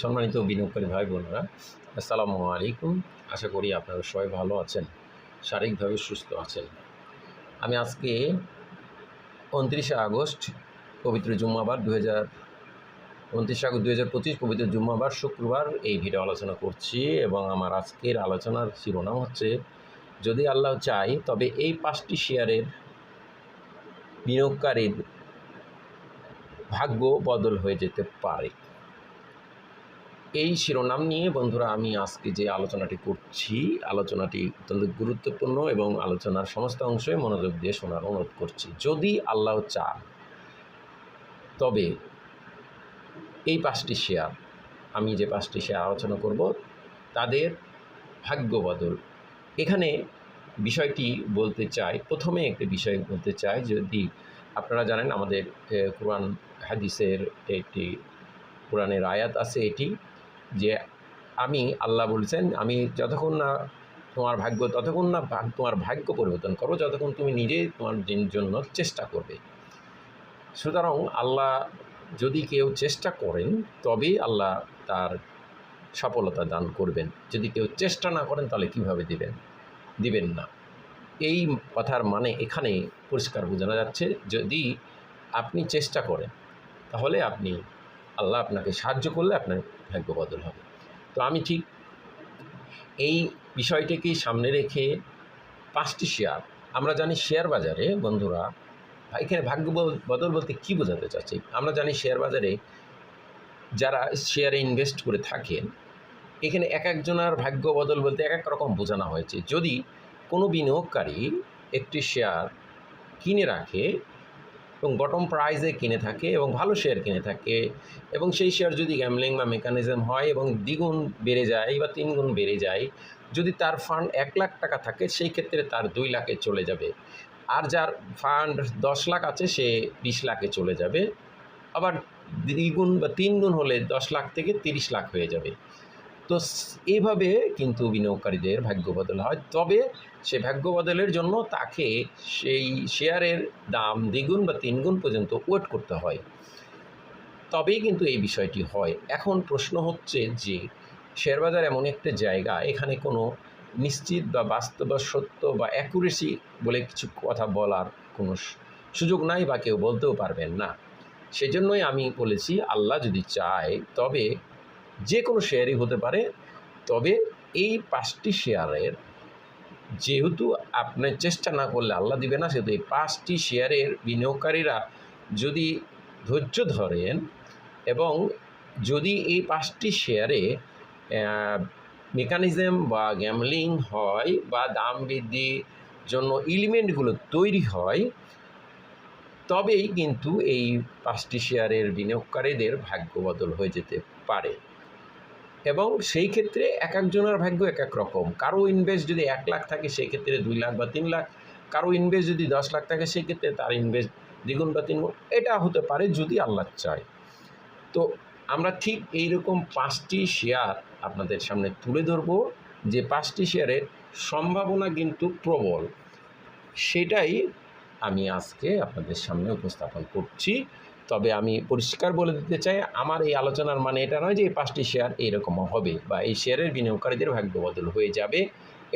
সম্মানিত বিনিয়োগকারী ভাই বোনেরা, আসসালামু আলাইকুম। আশা করি আপনারা সবাই ভালো আছেন, শারীরিকভাবে সুস্থ আছেন। আমি আজকে উনত্রিশে আগস্ট, পবিত্র জুম্মাবার দু হাজার উনত্রিশে আগস্ট দু হাজার পঁচিশ, পবিত্র জুম্মাবার শুক্রবার এই ভিডিও আলোচনা করছি এবং আমার আজকের আলোচনার শিরোনাম হচ্ছে, যদি আল্লাহ চাই তবে এই পাঁচটি শেয়ারের বিনিয়োগকারীর ভাগ্য বদল হয়ে যেতে পারে। এই শিরোনাম নিয়ে বন্ধুরা আমি আজকে যে আলোচনাটি করছি, আলোচনাটি অত্যন্ত গুরুত্বপূর্ণ এবং আলোচনার সমস্ত অংশে মনোযোগ দিয়ে শোনার অনুরোধ করছি। যদি আল্লাহ চান, তবে এই পাঁচটি শেয়ার, আমি যে পাঁচটি শেয়ার আলোচনা করব, তাদের ভাগ্য বদল। এখানে বিষয়টি বলতে চাই, প্রথমে একটি বিষয় বলতে চাই, যদি আপনারা জানেন আমাদের কোরআন হাদিসের একটি, কোরআনের আয়াত আছে এটি। যে আমি, আল্লাহ বলছেন, আমি যতক্ষণ না তোমার ভাগ্য, ততক্ষণ না তোমার ভাগ্য পরিবর্তন করো যতক্ষণ তুমি নিজেই তোমার জন- জন্য চেষ্টা করবে। সুতরাং আল্লাহ যদি কেউ চেষ্টা করেন, তবেই আল্লাহ তার সফলতা দান করবেন। যদি কেউ চেষ্টা না করেন, তাহলে কীভাবে দিবেন? দিবেন না। এই কথার মানে এখানে পরিষ্কার বোঝানো যাচ্ছে, যদি আপনি চেষ্টা করেন, তাহলে আপনি, আল্লাহ আপনাকে সাহায্য করলে আপনার ভাগ্য বদল হবে। তো আমি ঠিক এই বিষয়টিকেই সামনে রেখে পাঁচটি শেয়ার আমরা জানি শেয়ার বাজারে বন্ধুরা এখানে ভাগ্য বদল বলতে কী বোঝাতে চাচ্ছি? আমরা জানি শেয়ার বাজারে যারা শেয়ারে ইনভেস্ট করে থাকেন, এখানে এক একজনের ভাগ্য বদল বলতে এক এক রকম বোঝানো হয়েছে। যদি কোনো বিনিয়োগকারী একটি শেয়ার কিনে রাখে এবং বটম প্রাইজে কিনে থাকে এবং ভালো শেয়ার কিনে থাকে এবং সেই শেয়ার যদি গ্যামলিং বা মেকানিজম হয় এবং দ্বিগুণ বেড়ে যায় বা তিন গুণ বেড়ে যায়, যদি তার ফান্ড এক লাখ টাকা থাকে, সেই ক্ষেত্রে তার দুই লাখে চলে যাবে। আর যার ফান্ড দশ লাখ আছে, সে বিশ লাখে চলে যাবে। আবার দ্বিগুণ বা তিন গুণ হলে দশ লাখ থেকে তিরিশ লাখ হয়ে যাবে। তো এইভাবে কিন্তু বিনিয়োগকারীদের ভাগ্য বদল হয়। তবে সে ভাগ্য বদলের জন্য তাকে সেই শেয়ারের দাম দ্বিগুণ বা তিনগুণ পর্যন্ত ওয়েট করতে হয়। তবেই কিন্তু এই বিষয়টি হয়। এখন প্রশ্ন হচ্ছে যে, শেয়ার বাজার এমন একটা জায়গা, এখানে কোনো নিশ্চিত বা বাস্তব সত্য বা অ্যাকুরেসি বলে কিছু কথা বলার কোনো সুযোগ নাই বা কেউ বলতেও পারবেন না। সেজন্যই আমি বলেছি, আল্লাহ যদি চায়, তবে যে কোনো শেয়ারই হতে পারে। তবে এই পাঁচটি শেয়ারের যেহেতু আপনি চেষ্টা না করলে আল্লাহ দিবে না, সেহেতু এই পাঁচটি শেয়ারের বিনিয়োগকারীরা যদি ধৈর্য ধরেন এবং যদি এই পাঁচটি শেয়ারে মেকানিজম বা গ্যামলিং হয় বা দাম বৃদ্ধির জন্য এলিমেন্টগুলো তৈরি হয়, তবেই কিন্তু এই পাঁচটি শেয়ারের বিনিয়োগকারীদের ভাগ্য বদল হয়ে যেতে পারে। এবং সেই ক্ষেত্রে এক একজনের ভাগ্য এক এক রকম। কারও ইনভেস্ট যদি এক লাখ থাকে, সেই ক্ষেত্রে দুই লাখ বা তিন লাখ। কারও ইনভেস্ট যদি দশ লাখ থাকে, সেই ক্ষেত্রে তার ইনভেস্ট দ্বিগুণ বা তিনগুণ। এটা হতে পারে যদি আল্লাহ চায়। তো আমরা ঠিক এইরকম পাঁচটি শেয়ার আপনাদের সামনে তুলে ধরবো। যে পাঁচটি শেয়ারের সম্ভাবনা কিন্তু প্রবল। সেটাই আমি আজকে আপনাদের সামনে উপস্থাপন করছি। তবে আমি পরিষ্কার বলে দিতে চাই, আমার এই আলোচনার মানে এটা নয় যে এই পাঁচটি শেয়ার এইরকম হবে বা এই শেয়ারের বিনিয়োগকারীদের ভাগ্য বদল হয়ে যাবে।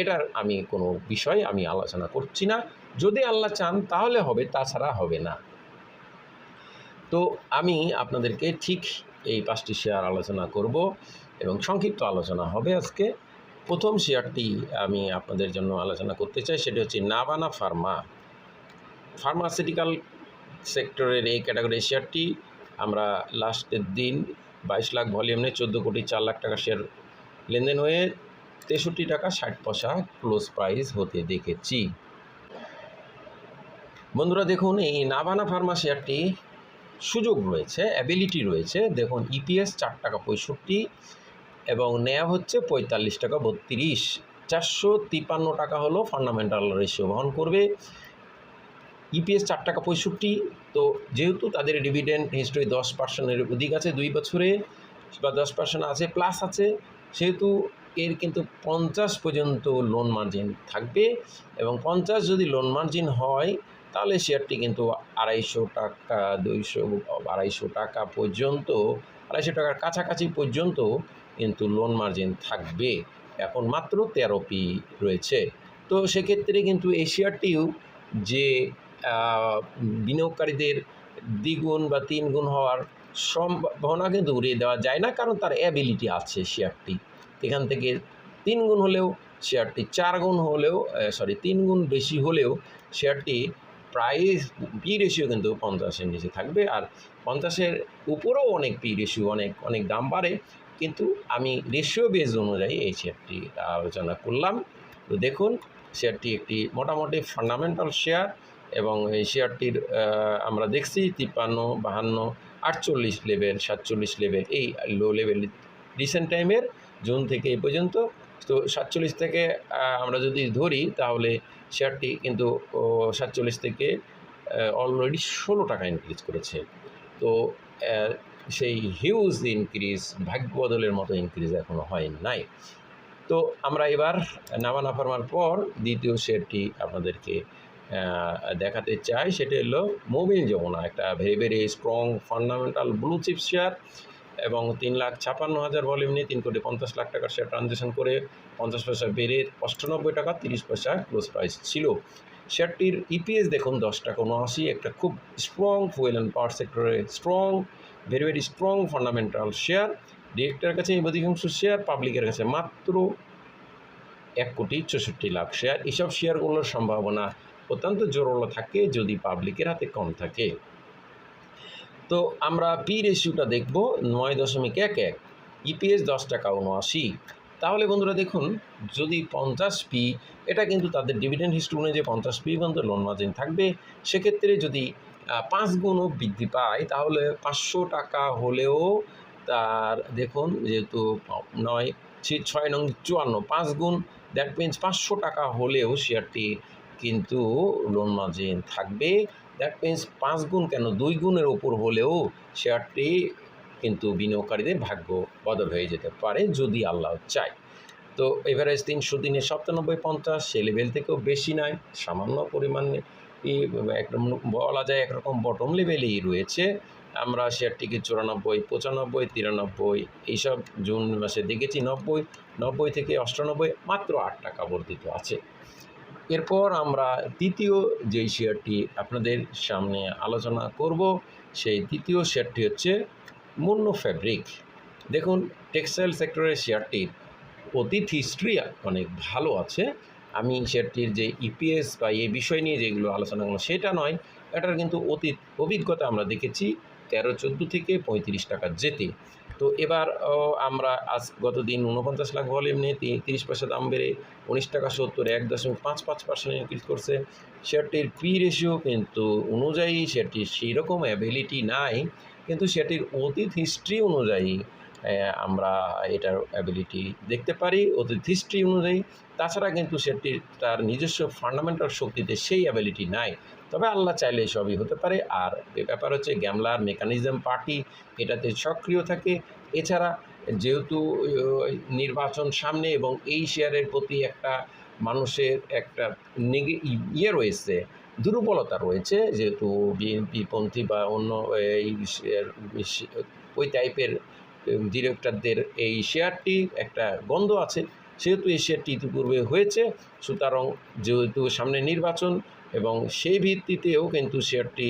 এটার আমি কোনো বিষয় আমি আলোচনা করছি না। যদি আল্লাহ চান তাহলে হবে, তাছাড়া হবে না। তো আমি আপনাদেরকে ঠিক এই পাঁচটি শেয়ার আলোচনা করব এবং সংক্ষিপ্ত আলোচনা হবে আজকে। প্রথম শেয়ারটি আমি আপনাদের জন্য আলোচনা করতে চাই, সেটি হচ্ছে নাবানা ফার্মা ফার্মাসিউটিক্যাল সেক্টরের এই ক্যাটাগরি শেয়ারটি আমরা লাস্টের দিন বাইশ লাখ ভলিউম নিয়ে চোদ্দ কোটি চার লাখ টাকা শেয়ার লেনদেন হয়ে তেষট্টি টাকা ষাট পয়সা ক্লোজ প্রাইস হতে দেখেছি। বন্ধুরা দেখুন, এই নাভানা ফার্মা শেয়ারটি সুযোগ রয়েছে অ্যাবিলিটি রয়েছে। দেখুন ইপিএস চার টাকা পঁয়ষট্টি এবং নেয়া হচ্ছে পঁয়তাল্লিশ টাকা বত্রিশ। চারশো তিপ্পান্ন টাকা হলো ফান্ডামেন্টাল রেশিও বহন করবে। ইপিএস চার টাকা পঁয়ষট্টি, তো যেহেতু তাদের ডিভিডেন্ড হিস্ট্রি দশ পার্সেন্টের অধিক আছে দুই বছরে বা দশ পার্সেন্ট আছে প্লাস আছে, সেহেতু এর কিন্তু পঞ্চাশ পর্যন্ত লোন মার্জিন থাকবে এবং পঞ্চাশ যদি লোন মার্জিন হয়, তাহলে শেয়ারটি কিন্তু আড়াইশো টাকা, দুইশো, আড়াইশো টাকা পর্যন্ত, আড়াইশো টাকার কাছাকাছি পর্যন্ত কিন্তু লোন মার্জিন থাকবে। এখন মাত্র তেরো পি রয়েছে। তো সেক্ষেত্রে কিন্তু এই শেয়ারটিও যে বিনিয়োগকারীদের দ্বিগুণ বা তিন গুণ হওয়ার সম্ভাবনা কিন্তু উড়িয়ে দেওয়া যায় না, কারণ তার অ্যাবিলিটি আছে শেয়ারটি এখান থেকে তিন গুণ হলেও শেয়ারটি চার গুণ হলেও সরি তিন গুণ বেশি হলেও শেয়ারটি প্রাইস পি রেশিও কিন্তু পঞ্চাশের নিচে থাকবে, আর পঞ্চাশের উপরেও অনেক পি রেশিও অনেক অনেক দাম বাড়ে। কিন্তু আমি রেশিও বেস অনুযায়ী এই শেয়ারটি আলোচনা করলাম। তো দেখুন শেয়ারটি একটি মোটামুটি ফান্ডামেন্টাল শেয়ার এবং এই শেয়ারটির আমরা দেখছি তিপ্পান্ন, বাহান্ন, আটচল্লিশ লেভেল সাতচল্লিশ লেভেল এই লো লেভেল রিসেন্ট টাইমের জুন থেকে এই পর্যন্ত। তো সাতচল্লিশ থেকে আমরা যদি ধরি তাহলে শেয়ারটি কিন্তু সাতচল্লিশ থেকে অলরেডি ষোলো টাকা ইনক্রিজ করেছে। তো সেই হিউজ ইনক্রিজ ভাগ্য বদলের মতো ইনক্রিজ এখনও হয় নাই। তো আমরা এবার নামানা ফার্মার পর দ্বিতীয় শেয়ারটি আপনাদেরকে দেখাতে চাই সেটা হলো মোবিল যমুনা, একটা very very strong fundamental blue chip share এবং তিন লাখ ছাপান্ন হাজার ভলিউম নিয়ে তিন কোটি পঞ্চাশ লাখ টাকার শেয়ার ট্রানজ্যাকশন করে পঞ্চাশ পয়সা বেড়ে অষ্টানব্বই টাকা তিরিশ পয়সা ক্লোজ প্রাইস ছিল। শেয়ারটির ইপিএস দেখুন দশ টাকা উনআশি, একটা খুব স্ট্রং ফুয়েল অ্যান্ড পাওয়ার সেক্টরে strong very very strong fundamental share ডিরেক্টরের কাছে অধিকাংশ শেয়ার পাবলিকের কাছে মাত্র এক কোটি চৌষট্টি লাখ শেয়ার এসব শেয়ারগুলোর সম্ভাবনা অত্যন্ত জোরালো থাকে, যদি পাবলিকের হাতে কম থাকে। তো আমরা পি রেশিওটা দেখব নয় দশমিক এক এক ইপিএস দশ টাকা উনআশি। তাহলে বন্ধুরা দেখুন, যদি পঞ্চাশ পি এটা কিন্তু তাদের ডিভিডেন্ড হিস্ট্রি অনুযায়ী পঞ্চাশ পি পর্যন্ত লোন মার্জিন থাকবে। সেক্ষেত্রে যদি পাঁচ গুণও বৃদ্ধি পায়, তাহলে পাঁচশো টাকা হলেও তার, দেখুন, যেহেতু নয় ছয় নং চুয়ান্ন, পাঁচ গুণ দ্যাট মিনস পাঁচশো টাকা হলেও শেয়ারটি কিন্তু লোন মার্জিন থাকবে। দ্যাট মিনস পাঁচ গুণ কেন? দুই গুণের ওপর হলেও শেয়ারটি কিন্তু বিনিয়োগকারীদের ভাগ্য বদল হয়ে যেতে পারে যদি আল্লাহ চায়। তো এভারেজ তিনশো দিনে সপ্তানব্বই পঞ্চাশ, সে লেভেল থেকেও বেশি নয়, সামান্য পরিমাণে এই একদম বলা যায় একরকম বটম লেভেলেই রয়েছে। আমরা শেয়ারটিকে চুরানব্বই, পঁচানব্বই, তিরানব্বই, এইসব জুন মাসে দেখেছি নব্বই নব্বই থেকে অষ্টানব্বই, মাত্র আট টাকা বর্ধিত আছে। এরপর আমরা দ্বিতীয় যেই শেয়ারটি আপনাদের সামনে আলোচনা করব, সেই দ্বিতীয় শেয়ারটি হচ্ছে মুন্ন ফ্যাব্রিক। দেখুন, টেক্সটাইল সেক্টরের শেয়ারটির অতীত হিস্ট্রি অনেক ভালো আছে। আমি শেয়ারটির যে ইপিএস বা এই বিষয় নিয়ে যেগুলো আলোচনা করব সেটা নয়, এটার কিন্তু অতীত অভিজ্ঞতা আমরা দেখেছি তেরো চোদ্দ থেকে পঁয়ত্রিশ টাকা যেতে। তো এবার আমরা আজ গত দিন উনপঞ্চাশ লাখ ভলিউম নিয়ে তিরিশ পয়সা দাম বেড়ে উনিশ টাকা সত্তর, এক দশমিক পাঁচ পাঁচ পার্সেন্ট ইনক্রিজ করছে। শেয়ারটির পি রেশিও কিন্তু অনুযায়ী শেয়ারটির সেই রকম অ্যাবিলিটি নাই, কিন্তু সেটির অতীত হিস্ট্রি অনুযায়ী আমরা এটার অ্যাবিলিটি দেখতে পারি। অতীত হিস্ট্রি অনুযায়ী, তাছাড়া কিন্তু সেটির তার নিজস্ব ফান্ডামেন্টাল শক্তিতে সেই অ্যাবিলিটি নাই। তবে আল্লাহ চাইলে সবই হতে পারে। আর ব্যাপার হচ্ছে গ্যামলার মেকানিজম পার্টি এটাতে সক্রিয় থাকে। এছাড়া যেহেতু নির্বাচন সামনে এবং এই শেয়ারের প্রতি একটা মানুষের একটা ইয়ে রয়েছে, দুর্বলতা রয়েছে। যেহেতু বিএনপি পন্থী বা অন্য এই ওই টাইপের ডিরেক্টরদের এই শেয়ারটি একটা গন্ধ আছে। সেহেতু এই শেয়ারটি ইতিপূর্বে হয়েছে। সুতরাং যেহেতু সামনে নির্বাচন এবং সেই ভিত্তিতেও কিন্তু শেয়ারটি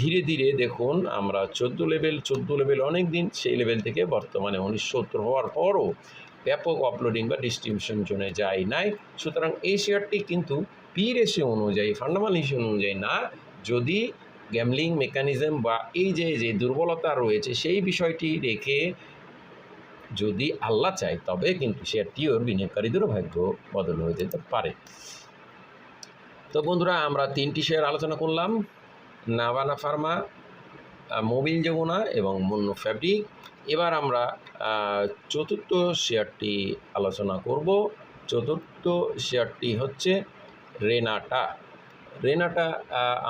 ধীরে ধীরে দেখুন, আমরা চোদ্দ লেভেল চোদ্দ লেভেল অনেক দিন সেই লেভেল থেকে বর্তমানে উনিশশো সত্তর হওয়ার পরও ব্যাপক অপলোডিং বা ডিস্ট্রিবিউশন জোনে যায় নাই। সুতরাং এই শেয়ারটি কিন্তু পি রেশিও অনুযায়ী ফান্ডামেন্টাল হিসেবে অনুযায়ী না, যদি গ্যামলিং মেকানিজম বা এই যে যে দুর্বলতা রয়েছে সেই বিষয়টি রেখে যদি আল্লাহ চায়, তবে কিন্তু শেয়ারটিও বিনিয়োগকারীদেরও ভাগ্য বদল হয়ে যেতে পারে। তো বন্ধুরা, আমরা তিনটি শেয়ার আলোচনা করলাম। নাভানা ফার্মা মোবিল যমুনা এবং মুন্ন ফ্যাব্রিক এবার আমরা চতুর্থ শেয়ারটি আলোচনা করব। চতুর্থ শেয়ারটি হচ্ছে রেনাটা রেনাটা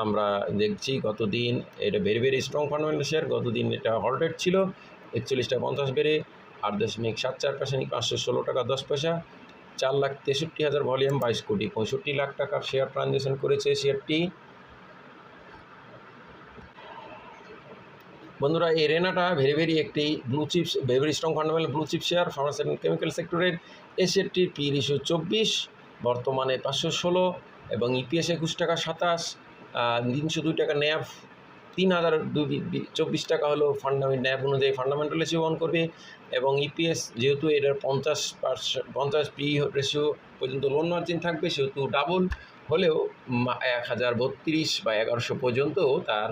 আমরা দেখছি গতদিন এটা very very strong fundamental share গতদিন এটা হল্টেড ছিল, একচল্লিশটা পঞ্চাশ বেড়ে আট দশমিক সাত চার পার্সেন্ট পাঁচশো ষোলো টাকা দশ পয়সা। চার লাখ তেষট্টি হাজার ভলিউম বাইশ কোটি। পঁয়ষট্টি লাখ টাকার শেয়ার ট্রানজ্যাকশন করেছে শেয়ারটি বন্ধুরা, এই রেনাটা ভেরি ভেরি একটি blue chips very strong fundamental blue chip share pharmacy and chemical সেক্টরের এসেরটির পি রেশিও চব্বিশ, বর্তমানে পাঁচশো ষোলো এবং ইপিএস একুশ টাকা সাতাশ তিনশো দুই টাকা ন্যাব তিন হাজার চব্বিশ টাকা হলো ফান্ডামেন্ট ন্যাব অনুযায়ী ফান্ডামেন্টাল রেশিও অন করবে এবং ইপিএস যেহেতু এটার পঞ্চাশ পার্সেন্ট পঞ্চাশ পি রেশিও পর্যন্ত লোন মার্জিন থাকবে, সেহেতু ডাবল হলেও এক হাজার বত্রিশ বা এগারোশো পর্যন্ত তার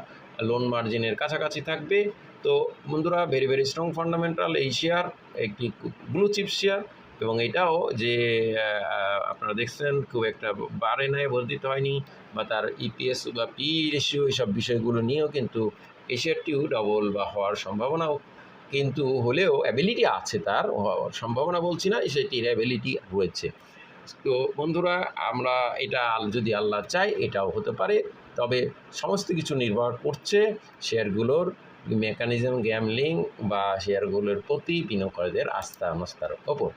লোন মার্জিনের কাছাকাছি থাকবে। তো বন্ধুরা ভেরি ভেরি স্ট্রং ফান্ডামেন্টাল এই শেয়ার একটি ব্লু চিপ শেয়ার এবং এটাও যে আপনারা দেখছেন, খুব একটা বাড়ে নাই, বর্ধিত হয়নি। বা তার ইপিএস বা পি রেশিও এইসব বিষয়গুলো নিয়েও কিন্তু এই ডবল বা হওয়ার সম্ভাবনাও কিন্তু হলেও অ্যাবিলিটি আছে তার, হওয়ার সম্ভাবনা বলছি না, সেটির অ্যাবিলিটি রয়েছে। তো বন্ধুরা, আমরা এটা যদি আল্লাহ চাই এটাও হতে পারে। তবে সমস্ত কিছু নির্ভর করছে শেয়ারগুলোর মেকানিজম গ্যামলিং বা শেয়ারগুলোর প্রতি বিনিয়োগকারীদের আস্থা আস্থার ওপর।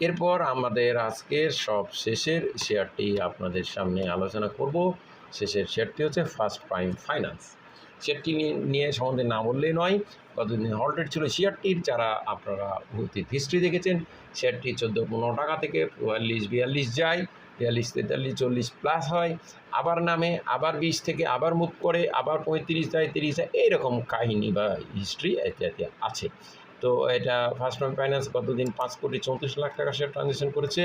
এরপর আমাদের আজকের সব শেষের শেয়ারটি আপনাদের সামনে আলোচনা করব। শেষের শেয়ারটি হচ্ছে ফার্স্ট প্রাইম ফাইন্যান্স শেয়ারটি নিয়ে- সম্বন্ধে না বললেই নয় কতদিন হল্টেড ছিল শেয়ারটির, যারা আপনারা অতীত হিস্ট্রি দেখেছেন, শেয়ারটি চোদ্দ পনেরো টাকা থেকে চুয়াল্লিশ বিয়াল্লিশ যায় বিয়াল্লিশ তেতাল্লিশ চল্লিশ প্লাস হয়, আবার নামে, আবার বিশ থেকে আবার মুভ করে, আবার পঁয়ত্রিশ যায়, তিরিশ যায়, এইরকম কাহিনী বা হিস্ট্রি ইত্যাদি আছে। তো এটা ফার্স্ট টাইম ফাইন্যান্স গতদিন পাঁচ কোটি চৌত্রিশ লাখ টাকা শেয়ার ট্রানজ্যাকশন করেছে।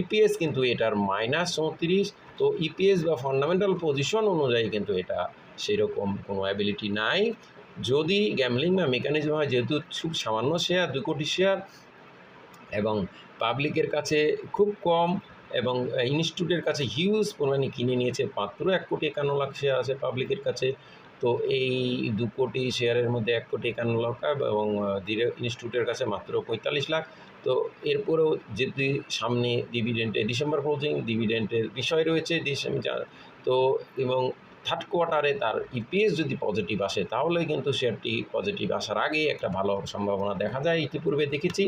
ইপিএস কিন্তু এটার মাইনাস চৌত্রিশ। তো ইপিএস বা ফান্ডামেন্টাল পজিশন অনুযায়ী কিন্তু এটা সেরকম কোনো অ্যাবিলিটি নাই। যদি গ্যামলিং বা মেকানিজম হয়, যেহেতু খুব সামান্য শেয়ার দু কোটি শেয়ার এবং পাবলিকের কাছে খুব কম, এবং ইনস্টিটিউটের কাছে হিউজ পরিমাণে কিনে নিয়েছে, মাত্র এক কোটি একান্ন লাখ শেয়ার আছে পাবলিকের কাছে। তো এই দু কোটি শেয়ারের মধ্যে এক কোটি একান্ন লাখ এবং ধীরে ইনস্টিটিউটের কাছে মাত্র পঁয়তাল্লিশ লাখ। তো এরপরেও যদি সামনে ডিভিডেন্টে ডিসেম্বর ক্লোজিং ডিভিডেন্টের বিষয় রয়েছে তো এবং থার্ড কোয়ার্টারে তার ইপিএস যদি পজিটিভ আসে তাহলে কিন্তু শেয়ারটি পজিটিভ আসার আগে একটা ভালো সম্ভাবনা দেখা যায়, ইতিপূর্বে দেখেছি।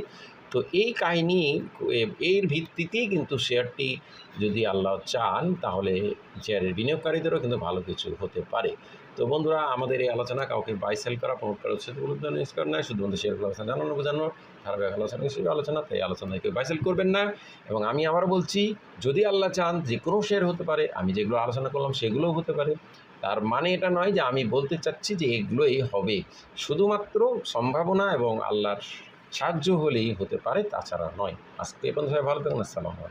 তো এই কাহিনী এর ভিত্তিতেই কিন্তু শেয়ারটি যদি আল্লাহ চান, তাহলে শেয়ারের বিনিয়োগকারীদেরও কিন্তু ভালো কিছু হতে পারে। তো বন্ধুরা, আমাদের এই আলোচনা কাউকে বাই সেল করা প্রমোট করা হচ্ছে বলতে নিষ্কার নয় শুধুমাত্র শেয়ারগুলো আলোচনা জানানো বোঝানো ধারাবাহিক আলোচনা হিসেবে আলোচনা, তাই আলোচনায় কেউ বাই সেল করবেন না। এবং আমি আবার বলছি, যদি আল্লাহ চান যে কোনো শেয়ার হতে পারে, আমি যেগুলো আলোচনা করলাম সেগুলোও হতে পারে। তার মানে এটা নয় যে আমি বলতে চাচ্ছি যে এগুলোই হবে। শুধুমাত্র সম্ভাবনা এবং আল্লাহর সাহায্য হলেই হতে পারে, তাছাড়া নয়। আজকে এখন সবাই ভালো থাকুন, আসসালামু